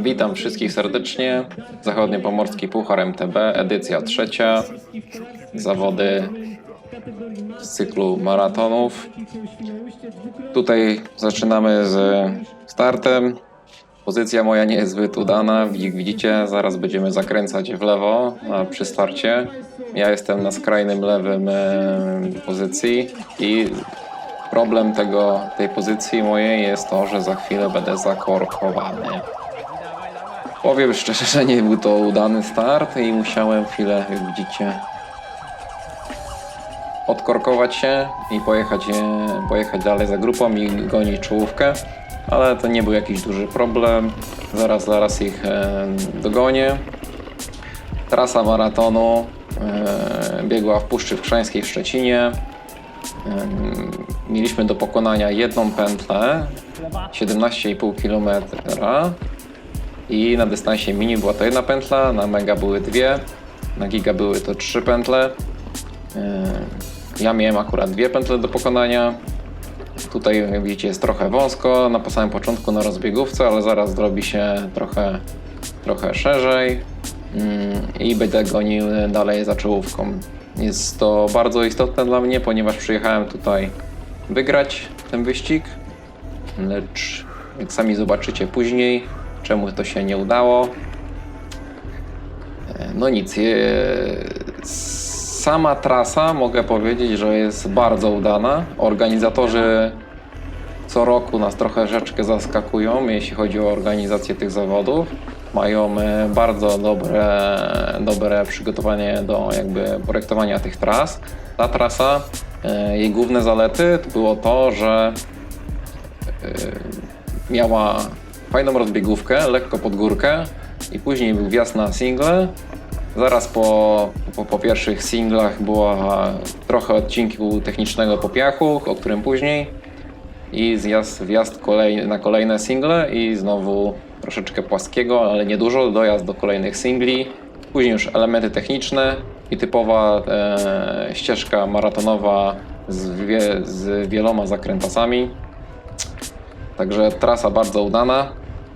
Witam wszystkich serdecznie. Zachodniopomorski Puchar MTB, edycja trzecia. Zawody z cyklu maratonów. Tutaj zaczynamy z startem. Pozycja moja nie jest zbyt udana. Jak widzicie, zaraz będziemy zakręcać w lewo przy starcie. Ja jestem na skrajnym lewym e, pozycji i problem tego, tej pozycji mojej jest to, że za chwilę będę zakorkowany. Powiem szczerze, że nie był to udany start i musiałem chwilę, jak widzicie, odkorkować się i pojechać, e, pojechać dalej za grupą i gonić czołówkę, ale to nie był jakiś duży problem. Zaraz, zaraz ich e, dogonię. Trasa maratonu e, biegła w Puszczy Krzańskiej w Szczecinie. Mieliśmy do pokonania jedną pętlę, 17,5 km i na dystansie mini była to jedna pętla, na mega były dwie, na giga były to trzy pętle. Yy, Ja miałem akurat dwie pętle do pokonania. Tutaj jak widzicie jest trochę wąsko na samym początku na rozbiegówce, ale zaraz zrobi się trochę, trochę szerzej Yy, i będę gonił dalej za czołówką. Jest to bardzo istotne dla mnie, ponieważ przyjechałem tutaj wygrać ten wyścig, lecz jak sami zobaczycie później, czemu to się nie udało. E, No nic, sama trasa mogę powiedzieć, że jest bardzo udana. Organizatorzy co roku nas trochę rzeczkę zaskakują, jeśli chodzi o organizację tych zawodów. Mają e, bardzo dobre, dobre przygotowanie do jakby projektowania tych tras. Ta trasa, e, jej główne zalety to było to, że miała fajną rozbiegówkę, lekko pod górkę i później był wjazd na single. Zaraz po, po, po pierwszych singlach była trochę odcinku technicznego po piachu, o którym później i zjazd, wjazd kolej, na kolejne single i znowu troszeczkę płaskiego, ale niedużo, dojazd do kolejnych singli. Później już elementy techniczne i typowa e, ścieżka maratonowa z, wie, z wieloma zakrętasami. Także trasa bardzo udana,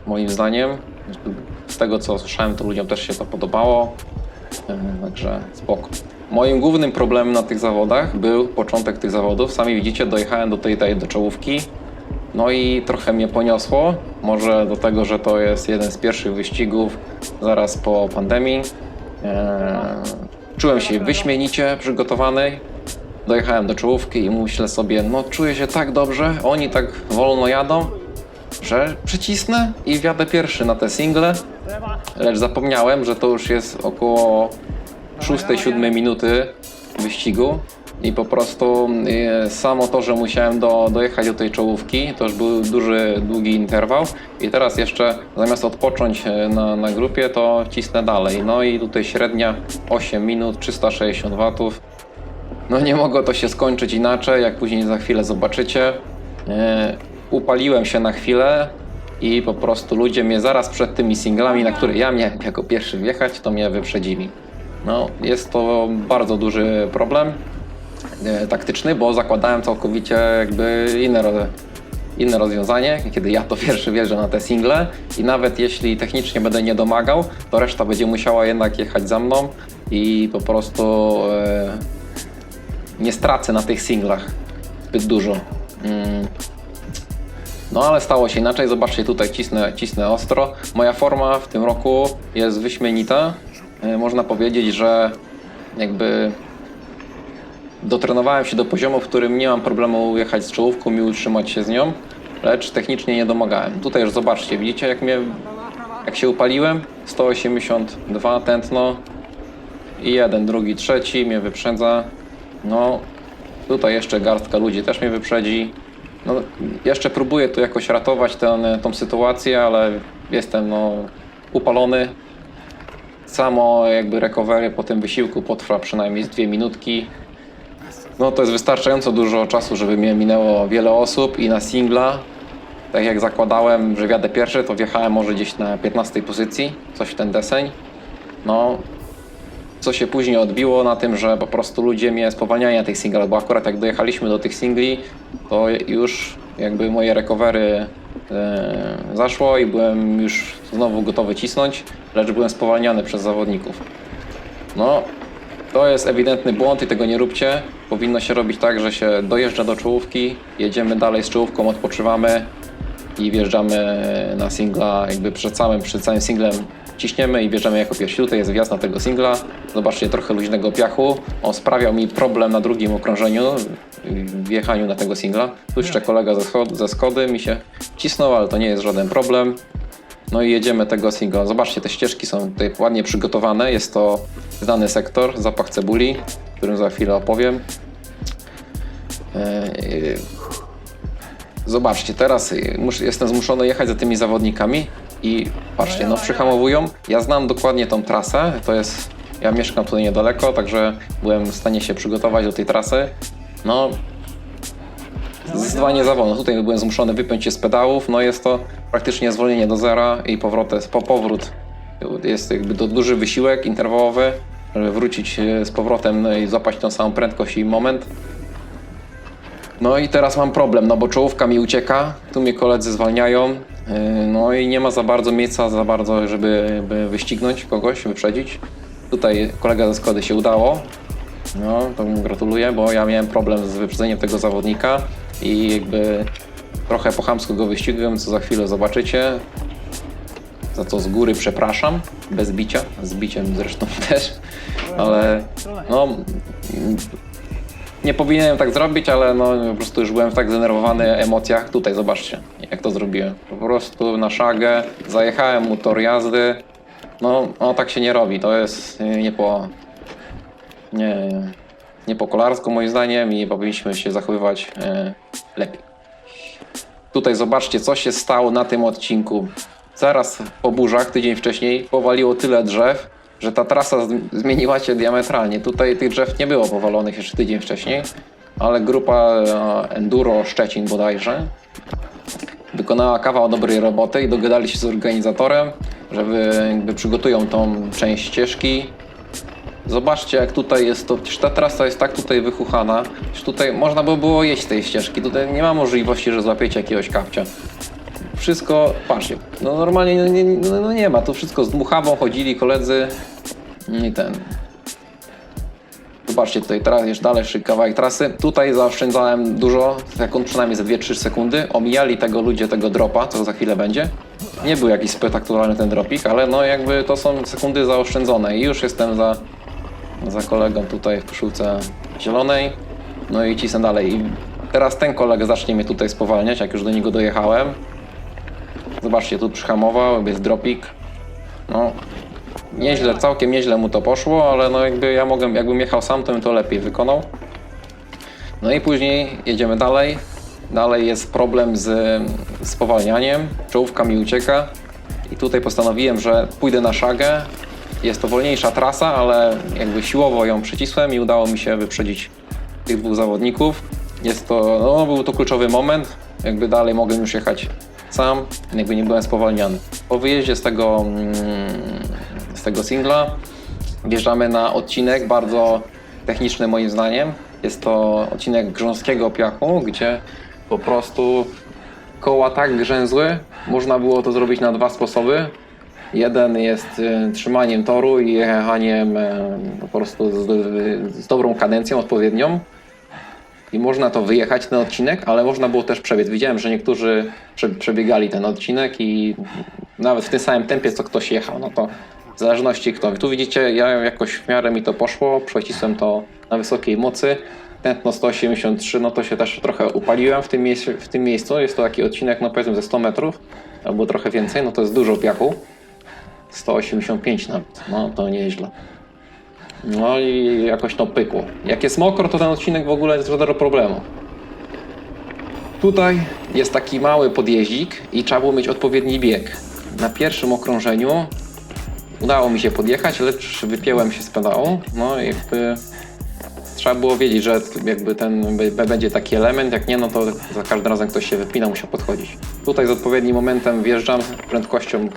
moim zdaniem. Z tego co słyszałem, to ludziom też się to podobało. E, Także spoko. Moim głównym problemem na tych zawodach był początek tych zawodów. Sami widzicie, dojechałem do tej, tej do czołówki. No i trochę mnie poniosło. Może do tego, że to jest jeden z pierwszych wyścigów zaraz po pandemii. E, Czułem się wyśmienicie przygotowany. Dojechałem do czołówki i myślę sobie, no czuję się tak dobrze, oni tak wolno jadą, że przycisnę i wjadę pierwszy na te single. Lecz zapomniałem, że to już jest około 6-7 minuty wyścigu i po prostu e, samo to, że musiałem do, dojechać do tej czołówki, to już był duży, długi interwał i teraz jeszcze zamiast odpocząć e, na, na grupie, to cisnę dalej. No i tutaj średnia 8 minut, 360 watów. No nie mogło to się skończyć inaczej, jak później za chwilę zobaczycie. E, upaliłem się na chwilę i po prostu ludzie mnie zaraz przed tymi singlami, na które ja miałem jako pierwszy wjechać, to mnie wyprzedzili. No, jest to bardzo duży problem e, taktyczny, bo zakładałem całkowicie jakby inne, inne rozwiązanie, kiedy ja to pierwszy wjeżdżę na te single i nawet jeśli technicznie będę nie domagał, to reszta będzie musiała jednak jechać za mną i po prostu e, nie stracę na tych singlach zbyt dużo. Mm. No ale stało się inaczej, zobaczcie tutaj cisnę, cisnę ostro. Moja forma w tym roku jest wyśmienita. E, Można powiedzieć, że jakby dotrenowałem się do poziomu, w którym nie mam problemu jechać z czołówką i utrzymać się z nią, lecz technicznie nie domagałem. Tutaj już zobaczcie, widzicie jak mnie, jak się upaliłem? 182 tętno i jeden, drugi, trzeci mnie wyprzedza. No, tutaj jeszcze garstka ludzi też mnie wyprzedzi. No, jeszcze próbuję tu jakoś ratować tę, tą sytuację, ale jestem no, upalony. Samo jakby recovery po tym wysiłku potrwa przynajmniej z dwie minutki. No to jest wystarczająco dużo czasu, żeby mnie minęło wiele osób i na singla, tak jak zakładałem, że wjadę pierwszy, to wjechałem może gdzieś na 15 pozycji, coś w ten deseń. No, co się później odbiło na tym, że po prostu ludzie mnie spowalniają tych singlach, bo akurat jak dojechaliśmy do tych singli, to już jakby moje recovery e, zaszło i byłem już znowu gotowy cisnąć, lecz byłem spowalniany przez zawodników. No, to jest ewidentny błąd i tego nie róbcie. Powinno się robić tak, że się dojeżdża do czołówki, jedziemy dalej z czołówką, odpoczywamy i wjeżdżamy na singla, jakby przed samym, przed całym singlem ciśniemy i wjeżdżamy jako pierwsi. Tutaj jest wjazd na tego singla. Zobaczcie, trochę luźnego piachu. On sprawiał mi problem na drugim okrążeniu, w wjechaniu na tego singla. Tu jeszcze kolega ze, schod- ze Skody mi się cisnął, ale to nie jest żaden problem. No i jedziemy tego singla. Zobaczcie, te ścieżki są tutaj ładnie przygotowane. Jest to znany sektor, zapach cebuli, o którym za chwilę opowiem. Eee, Zobaczcie, teraz jestem zmuszony jechać za tymi zawodnikami i patrzcie, no przyhamowują. Ja znam dokładnie tą trasę, to jest, ja mieszkam tutaj niedaleko, także byłem w stanie się przygotować do tej trasy. No, zdecydowanie za wolno. Tutaj byłem zmuszony wypiąć się z pedałów, no jest to praktycznie zwolnienie do zera i powrót, po powrót jest jakby to duży wysiłek interwałowy, żeby wrócić e, z powrotem no i złapać tą samą prędkość i moment. No i teraz mam problem, no bo czołówka mi ucieka, tu mnie koledzy zwalniają, no i nie ma za bardzo miejsca, za bardzo, żeby, by wyścignąć kogoś, wyprzedzić. Tutaj kolega ze Skody się udało, no to mu gratuluję, bo ja miałem problem z wyprzedzeniem tego zawodnika i jakby trochę po chamsku go wyścigłem, co za chwilę zobaczycie. Za to z góry przepraszam, bez bicia, z biciem zresztą też, ale no nie powinienem tak zrobić, ale no po prostu już byłem w tak zdenerwowany emocjach. Tutaj zobaczcie, jak to zrobiłem. Po prostu na szagę, zajechałem mu tor jazdy. No, no tak się nie robi, to jest nie po... Nie, nie po kolarsku moim zdaniem i powinniśmy się zachowywać e, lepiej. Tutaj zobaczcie, co się stało na tym odcinku. Zaraz po burzach, tydzień wcześniej, powaliło tyle drzew, że ta trasa zmieniła się diametralnie. Tutaj tych drzew nie było powalonych jeszcze tydzień wcześniej, ale grupa e, Enduro Szczecin bodajże wykonała kawał dobrej roboty i dogadali się z organizatorem, żeby jakby przygotują tą część ścieżki. Zobaczcie jak tutaj jest to, przecież ta trasa jest tak tutaj wychuchana, że tutaj można by było jeść tej ścieżki, tutaj nie ma możliwości, że złapiecie jakiegoś kapcia wszystko, patrzcie, no normalnie no, nie, no, no nie ma, tu wszystko z dmuchawą chodzili koledzy i ten. Zobaczcie tutaj, teraz jeszcze dalszy kawałek trasy. Tutaj zaoszczędzałem dużo sekund, przynajmniej ze 2-3 sekundy. Omijali tego ludzie tego dropa, co za chwilę będzie. Nie był jakiś spektakularny ten dropik, ale no jakby to są sekundy zaoszczędzone i już jestem za, za kolegą tutaj w koszulce zielonej. No i cisnę dalej. I teraz ten kolega zacznie mnie tutaj spowalniać, jak już do niego dojechałem. Zobaczcie, tu przyhamował, jest dropik. No, nieźle, całkiem nieźle mu to poszło, ale no jakby ja mogłem, jakbym jechał sam, to bym to lepiej wykonał. No i później jedziemy dalej. Dalej jest problem z spowalnianiem. Czołówka mi ucieka. I tutaj postanowiłem, że pójdę na szagę. Jest to wolniejsza trasa, ale jakby siłowo ją przycisłem i udało mi się wyprzedzić tych dwóch zawodników. Jest to, no był to kluczowy moment. Jakby dalej mogłem już jechać sam, jakby nie byłem spowalniany. Po wyjeździe z tego, mm, z tego singla wjeżdżamy na odcinek bardzo techniczny moim zdaniem. Jest to odcinek grząskiego piachu, gdzie po prostu koła tak grzęzły, można było to zrobić na dwa sposoby. Jeden jest y, trzymaniem toru i jechaniem y, po prostu z, z dobrą kadencją odpowiednią. I można to wyjechać, ten odcinek, ale można było też przebiec. Widziałem, że niektórzy prze, przebiegali ten odcinek i nawet w tym samym tempie, co ktoś jechał, no to w zależności kto. Tu widzicie, ja jakoś w miarę mi to poszło, przecisłem to na wysokiej mocy. Tętno 183, no to się też trochę upaliłem w tym, miejscu, w tym miejscu. Jest to taki odcinek, no powiedzmy ze 100 metrów, albo trochę więcej, no to jest dużo piachu. 185 nawet, no to nieźle. No i jakoś to pykło. Jak jest mokro, to ten odcinek w ogóle jest zero problemu. Tutaj jest taki mały podjeździk i trzeba było mieć odpowiedni bieg. Na pierwszym okrążeniu udało mi się podjechać, lecz wypięłem się z pedału. No i jakby trzeba było wiedzieć, że jakby ten będzie taki element, jak nie, no to za każdym razem ktoś się wypina, musiał podchodzić. Tutaj z odpowiednim momentem wjeżdżam prędkością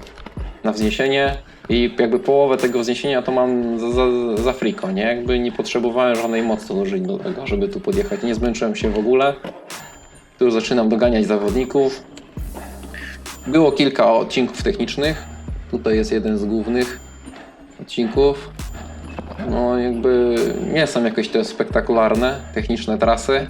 na wzniesienie i jakby połowę tego wzniesienia to mam za, za, za friko, nie? Jakby nie potrzebowałem żadnej mocy użyć do tego, żeby tu podjechać. Nie zmęczyłem się w ogóle. Tu już zaczynam doganiać zawodników. Było kilka odcinków technicznych. Tutaj jest jeden z głównych odcinków. No jakby nie są jakieś te spektakularne, techniczne trasy,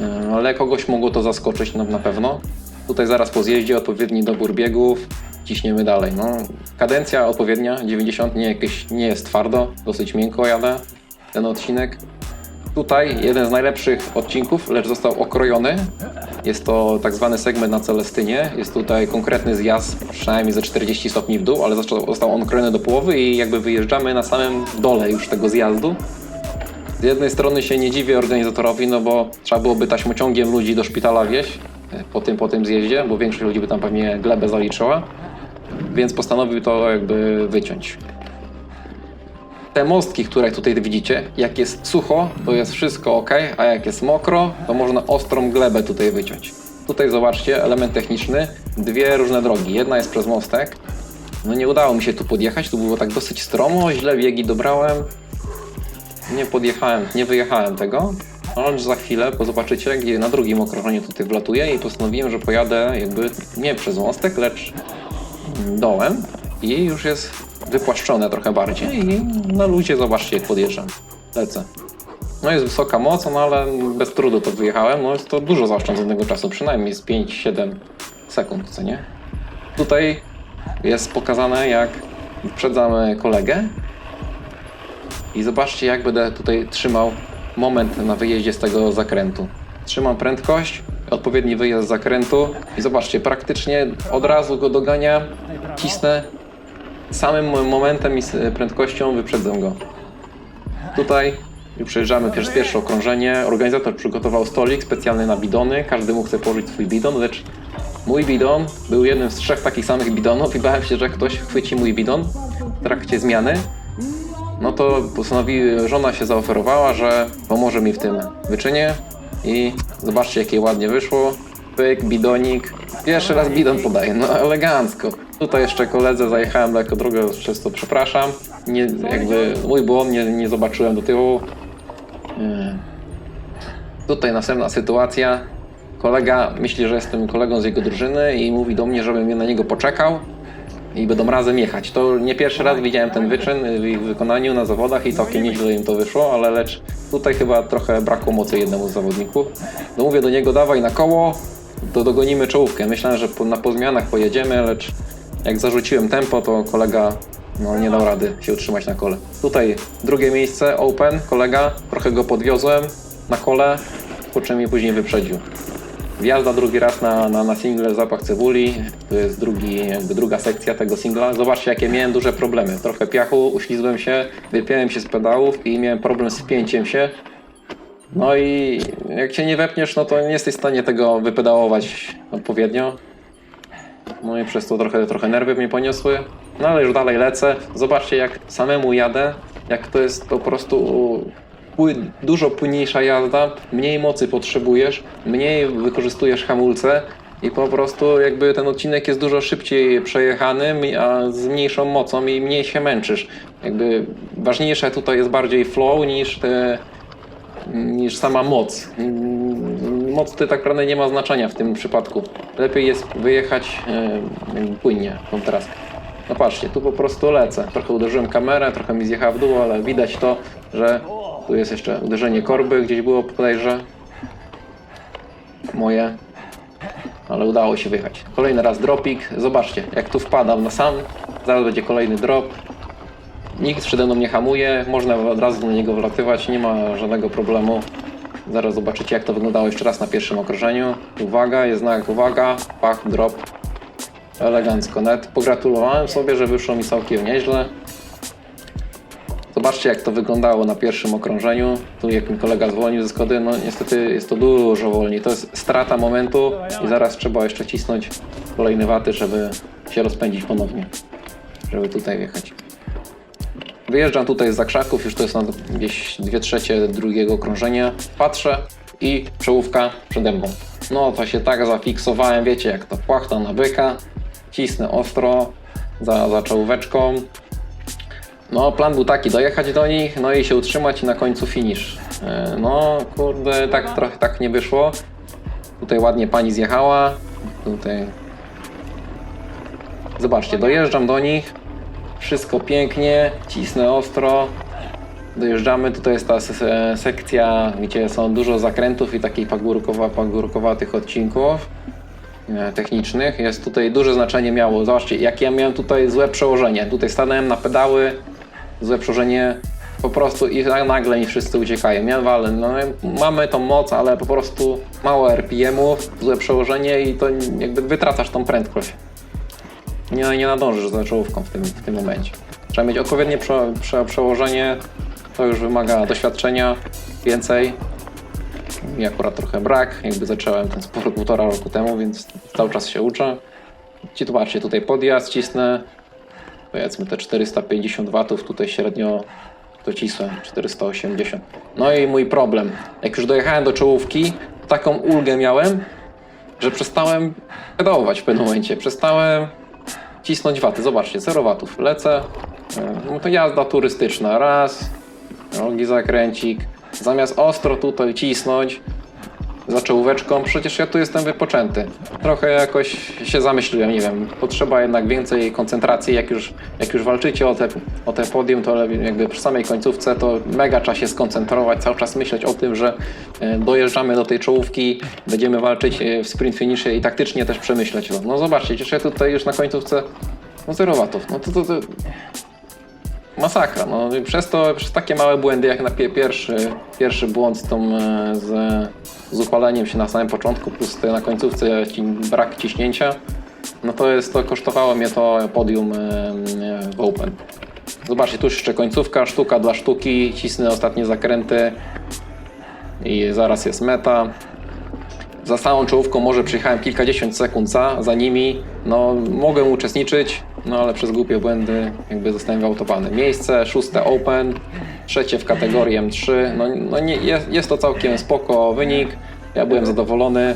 e, ale kogoś mogło to zaskoczyć no, na pewno. Tutaj zaraz po zjeździe odpowiedni dobór biegów, ciśniemy dalej. No, kadencja odpowiednia, 90 nie, jakieś, nie jest twardo, dosyć miękko jadę ten odcinek. Tutaj jeden z najlepszych odcinków, lecz został okrojony. Jest to tak zwany segment na Celestynie. Jest tutaj konkretny zjazd, przynajmniej ze 40 stopni w dół, ale został, on okrojony do połowy i jakby wyjeżdżamy na samym dole już tego zjazdu. Z jednej strony się nie dziwię organizatorowi, no bo trzeba byłoby taśmociągiem ludzi do szpitala wieść e, po tym, po tym zjeździe, bo większość ludzi by tam pewnie glebę zaliczyła, więc postanowił to jakby wyciąć. Te mostki, które tutaj widzicie, jak jest sucho, to jest wszystko ok, a jak jest mokro, to można ostrą glebę tutaj wyciąć. Tutaj zobaczcie, element techniczny, dwie różne drogi. Jedna jest przez mostek. No nie udało mi się tu podjechać, tu było tak dosyć stromo, źle biegi dobrałem. Nie podjechałem, nie wyjechałem tego. Ale za chwilę, zobaczycie, gdzie na drugim okrążeniu tutaj wlatuję i postanowiłem, że pojadę jakby nie przez mostek, lecz dołem i już jest wypłaszczone trochę bardziej i na ludzie zobaczcie jak podjeżdżam. Lecę. No jest wysoka moc, no ale bez trudu to wyjechałem. No jest to dużo zaoszczędzonego czasu, przynajmniej z 5-7 sekund, co nie? Tutaj jest pokazane jak wyprzedzamy kolegę i zobaczcie jak będę tutaj trzymał moment na wyjeździe z tego zakrętu. Trzymam prędkość, odpowiedni wyjazd z zakrętu i zobaczcie, praktycznie od razu go dogania, cisnę samym momentem i prędkością wyprzedzę go. Tutaj przejeżdżamy pierwsze, pierwsze okrążenie. Organizator przygotował stolik specjalny na bidony. Każdy mógł sobie położyć swój bidon, lecz mój bidon był jednym z trzech takich samych bidonów i bałem się, że ktoś chwyci mój bidon w trakcie zmiany. No to postanowi, żona się zaoferowała, że pomoże mi w tym wyczynie i zobaczcie jakie ładnie wyszło. Pyk, bidonik. Pierwszy raz bidon podaję, no elegancko. Tutaj jeszcze koledze zajechałem daleko drogę, przez to przepraszam. Nie, jakby mój błąd, nie, nie zobaczyłem do tyłu. Yy. Tutaj następna sytuacja. Kolega myśli, że jestem kolegą z jego drużyny i mówi do mnie, żebym na niego poczekał i będą razem jechać. To nie pierwszy raz widziałem ten wyczyn w ich wykonaniu na zawodach i całkiem nieźle im to wyszło, ale lecz tutaj chyba trochę brakło mocy jednemu z zawodników. No mówię do niego, dawaj na koło, to dogonimy czołówkę. Myślałem, że po, na pozmianach pojedziemy, lecz jak zarzuciłem tempo, to kolega no, nie dał rady się utrzymać na kole. Tutaj drugie miejsce, open, kolega, trochę go podwiozłem na kole, po czym mnie później wyprzedził. Wjazda drugi raz na, na, na single Zapach Cebuli. To jest drugi, jakby druga sekcja tego singla. Zobaczcie, jakie miałem duże problemy. Trochę piachu, uślizłem się, wypiąłem się z pedałów i miałem problem z wpięciem się. No i jak się nie wepniesz, no to nie jesteś w stanie tego wypedałować odpowiednio. No i przez to trochę, trochę nerwy mnie poniosły. No ale już dalej lecę. Zobaczcie, jak samemu jadę, jak to jest po prostu dużo płynniejsza jazda, mniej mocy potrzebujesz, mniej wykorzystujesz hamulce i po prostu jakby ten odcinek jest dużo szybciej przejechany, a z mniejszą mocą i mniej się męczysz. Jakby ważniejsze tutaj jest bardziej flow niż te niż sama moc. Moc tutaj tak naprawdę nie ma znaczenia w tym przypadku. Lepiej jest wyjechać jakby płynnie tą trasę. No patrzcie, tu po prostu lecę. Trochę uderzyłem kamerę, trochę mi zjechała w dół, ale widać to, że tu jest jeszcze uderzenie korby, gdzieś było podejrze. Moje. Ale udało się wyjechać. Kolejny raz dropik. Zobaczcie, jak tu wpadam na sam. Zaraz będzie kolejny drop. Nikt przede mną nie hamuje, można od razu do niego wlatywać, nie ma żadnego problemu. Zaraz zobaczycie jak to wyglądało jeszcze raz na pierwszym okrążeniu. Uwaga, jest znak uwaga, pach, drop. Elegancko, nawet pogratulowałem sobie, że wyszło mi całkiem nieźle. Zobaczcie jak to wyglądało na pierwszym okrążeniu. Tu jak mi kolega zwolnił ze Skody, no niestety jest to dużo wolniej. To jest strata momentu i zaraz trzeba jeszcze cisnąć kolejne waty, żeby się rozpędzić ponownie. Żeby tutaj wjechać. Wyjeżdżam tutaj z zakrzaków, już to jest na gdzieś 2 trzecie drugiego okrążenia. Patrzę i czołówka przede mną. No to się tak zafiksowałem, wiecie jak to płachta na byka. Cisnę ostro za, za czołóweczką. No plan był taki, dojechać do nich, no i się utrzymać i na końcu finish. E, No kurde, tak trochę tak nie wyszło. Tutaj ładnie pani zjechała. Tutaj Zobaczcie, dojeżdżam do nich, wszystko pięknie, cisnę ostro, dojeżdżamy, tutaj jest ta se- sekcja, gdzie są dużo zakrętów i takich pagórkowa, pagórkowatych odcinków e, technicznych. Jest tutaj duże znaczenie miało. Zobaczcie, jak ja miałem tutaj złe przełożenie. Tutaj stanąłem na pedały, złe przełożenie po prostu i na- nagle mi wszyscy uciekają. Ja walę, no, mamy tą moc, ale po prostu mało RPM-ów, złe przełożenie i to jakby wytracasz tą prędkość. Nie, nie nadążysz za czołówką w tym, w tym momencie. Trzeba mieć odpowiednie prze, prze, przełożenie, to już wymaga doświadczenia więcej. Mi akurat trochę brak, jakby zacząłem ten sport półtora roku temu, więc cały czas się uczę. Ci tu patrzcie, tutaj podjazd cisnę, powiedzmy te 450 watów, tutaj średnio docisłem 480. No i mój problem, jak już dojechałem do czołówki, taką ulgę miałem, że przestałem pedałować w pewnym momencie, przestałem cisnąć waty. Zobaczcie, 0 watów. Lecę. e, No to jazda turystyczna. Raz. Drogi zakręcik. Zamiast ostro tutaj cisnąć za czołóweczką, przecież ja tu jestem wypoczęty. Trochę jakoś się zamyśliłem, nie wiem, potrzeba jednak więcej koncentracji, jak już, jak już walczycie o te, o te podium, to jakby przy samej końcówce to mega trzeba się skoncentrować, cały czas myśleć o tym, że e, dojeżdżamy do tej czołówki, będziemy walczyć e, w sprint finishie i taktycznie też przemyśleć to. No zobaczcie, przecież ja tutaj już na końcówce no 0 watów, no to, to, to masakra. No, przez to, przez takie małe błędy, jak na pie, pierwszy, pierwszy błąd z, tą, e, z, z upaleniem się na samym początku, plus na końcówce ci, brak ciśnięcia, no to jest to, kosztowało mnie to podium e, w Open. Zobaczcie, tu jeszcze końcówka, sztuka dla sztuki, cisnę ostatnie zakręty i zaraz jest meta. Za całą czołówką może przyjechałem kilkadziesiąt sekund za, za nimi. No, mogłem uczestniczyć, no ale przez głupie błędy jakby zostałem wyautowany. Miejsce szóste Open, trzecie w kategorii M3. No, no nie, jest, jest to całkiem spoko wynik. Ja byłem zadowolony,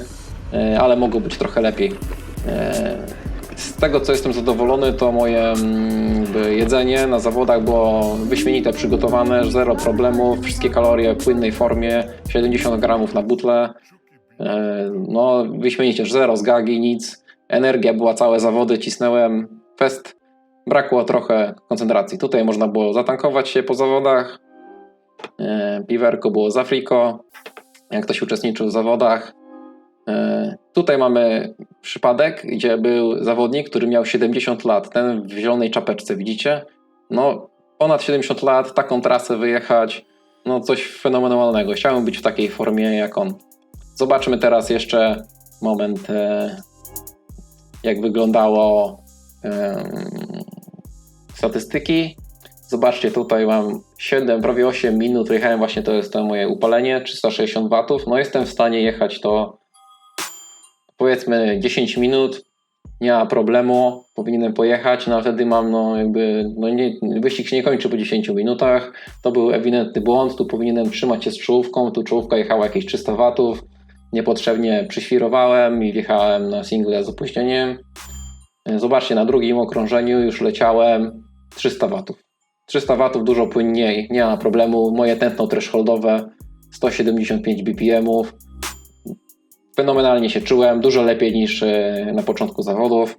e, ale mogło być trochę lepiej. E, Z tego co jestem zadowolony, to moje mm, jedzenie na zawodach było wyśmienite przygotowane, zero problemów, wszystkie kalorie w płynnej formie, 70 gramów na butlę. E, No, wyśmienicie, zero zgagi, nic. Energia była, całe zawody cisnąłem. Fest. Brakło trochę koncentracji. Tutaj można było zatankować się po zawodach. E, Piwerko było z Afriko. Jak ktoś uczestniczył w zawodach. E, Tutaj mamy przypadek, gdzie był zawodnik, który miał 70 lat. Ten w zielonej czapeczce, widzicie? No, ponad 70 lat, taką trasę wyjechać. No, coś fenomenalnego. Chciałem być w takiej formie jak on. Zobaczmy teraz jeszcze moment, e, jak wyglądało statystyki. Zobaczcie, tutaj mam 7, prawie 8 minut. Jechałem właśnie, to jest to moje upalenie, 360 watów. No jestem w stanie jechać to powiedzmy 10 minut. Nie ma problemu, powinienem pojechać, no wtedy mam no jakby, no nie, wyścig się nie kończy po 10 minutach. To był ewidentny błąd, tu powinienem trzymać się z czołówką, tu czołówka jechała jakieś 300 watów niepotrzebnie przyświrowałem i wjechałem na single z opóźnieniem. Zobaczcie, na drugim okrążeniu już leciałem 300 watów. 300 watów dużo płynniej, nie ma problemu. Moje tętno thresholdowe 175 BPM-ów. Fenomenalnie się czułem, dużo lepiej niż e, na początku zawodów.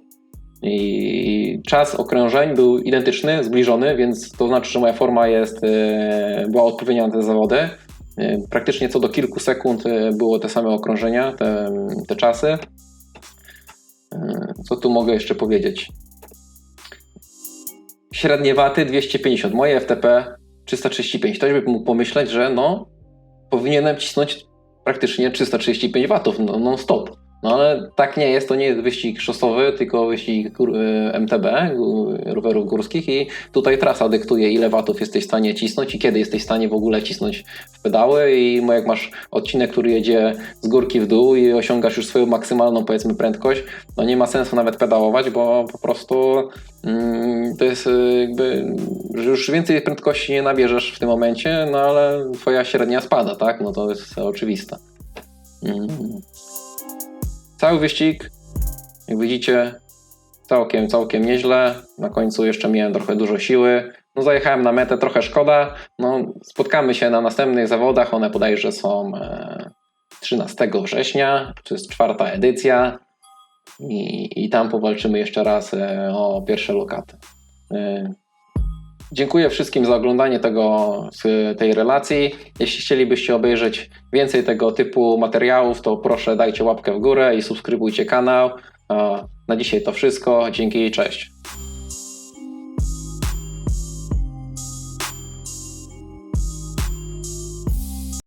I czas okrążeń był identyczny, zbliżony, więc to znaczy, że moja forma jest, e, była odpowiednia na te zawody. E, Praktycznie co do kilku sekund e, było te same okrążenia, te, te czasy. E, Co tu mogę jeszcze powiedzieć? Średnie waty 250, moje FTP 335. Ktoś by mógł pomyśleć, że no powinienem cisnąć praktycznie 335 watów no, non stop. No ale tak nie jest, to nie jest wyścig szosowy, tylko wyścig y, MTB, rowerów górskich i tutaj trasa dyktuje ile watów jesteś w stanie cisnąć i kiedy jesteś w stanie w ogóle cisnąć w pedały i jak masz odcinek, który jedzie z górki w dół i osiągasz już swoją maksymalną powiedzmy prędkość, no nie ma sensu nawet pedałować, bo po prostu mm, to jest y, jakby, że już więcej prędkości nie nabierzesz w tym momencie, no ale twoja średnia spada, tak? No to jest oczywiste. Mm. Cały wyścig, jak widzicie, całkiem, całkiem nieźle. Na końcu jeszcze miałem trochę dużo siły. No zajechałem na metę, trochę szkoda. No, spotkamy się na następnych zawodach. One bodajże są e, 13 września, to jest czwarta edycja. i, i tam powalczymy jeszcze raz e, o pierwsze lokaty. Dziękuję wszystkim za oglądanie tego, tej relacji. Jeśli chcielibyście obejrzeć więcej tego typu materiałów, to proszę dajcie łapkę w górę i subskrybujcie kanał. Na dzisiaj to wszystko. Dzięki i cześć.